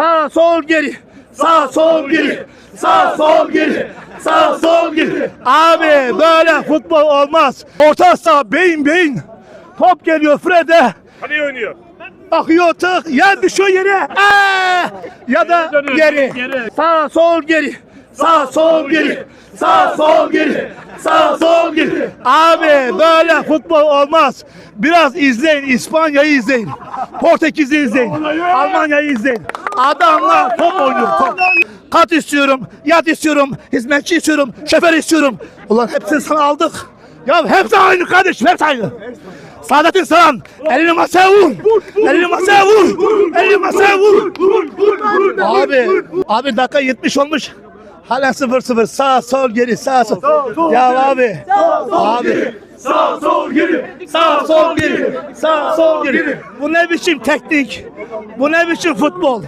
Sağ sol geri. Sağ sol geri. Sağ sol geri. Sağ sol geri. Abi böyle futbol olmaz. Orta saha beyin beyin. Top geliyor Fred'e. Kaleye oynuyor. Akıyor tık. Ya düşüyor yere. Aa! Ya da geri. Sağ sol geri. Sağ sol geri. Sağ sol geri. Sağ sol geri. Abi böyle futbol olmaz. Biraz izleyin. İspanya'yı izleyin. Portekiz'i izleyin. Almanya'yı izleyin. Adamlar top oynuyor top. Kat istiyorum, yat istiyorum, hizmetçi istiyorum, şoför istiyorum. Ulan hepsini sana aldık. Ya hepsi aynı kardeşim, hepsi aynı. Saadettin Saran, elini masaya vur. Elini masaya vur. Elini masaya vur. Abi, abi dakika 70 olmuş. Hala 0-0. Sağ sol geri sağ sol. Ya abi. Abi. Sağ sol geri. Sağ sol geri. Sağ sol geri. Bu ne biçim teknik? Bu ne biçim futbol?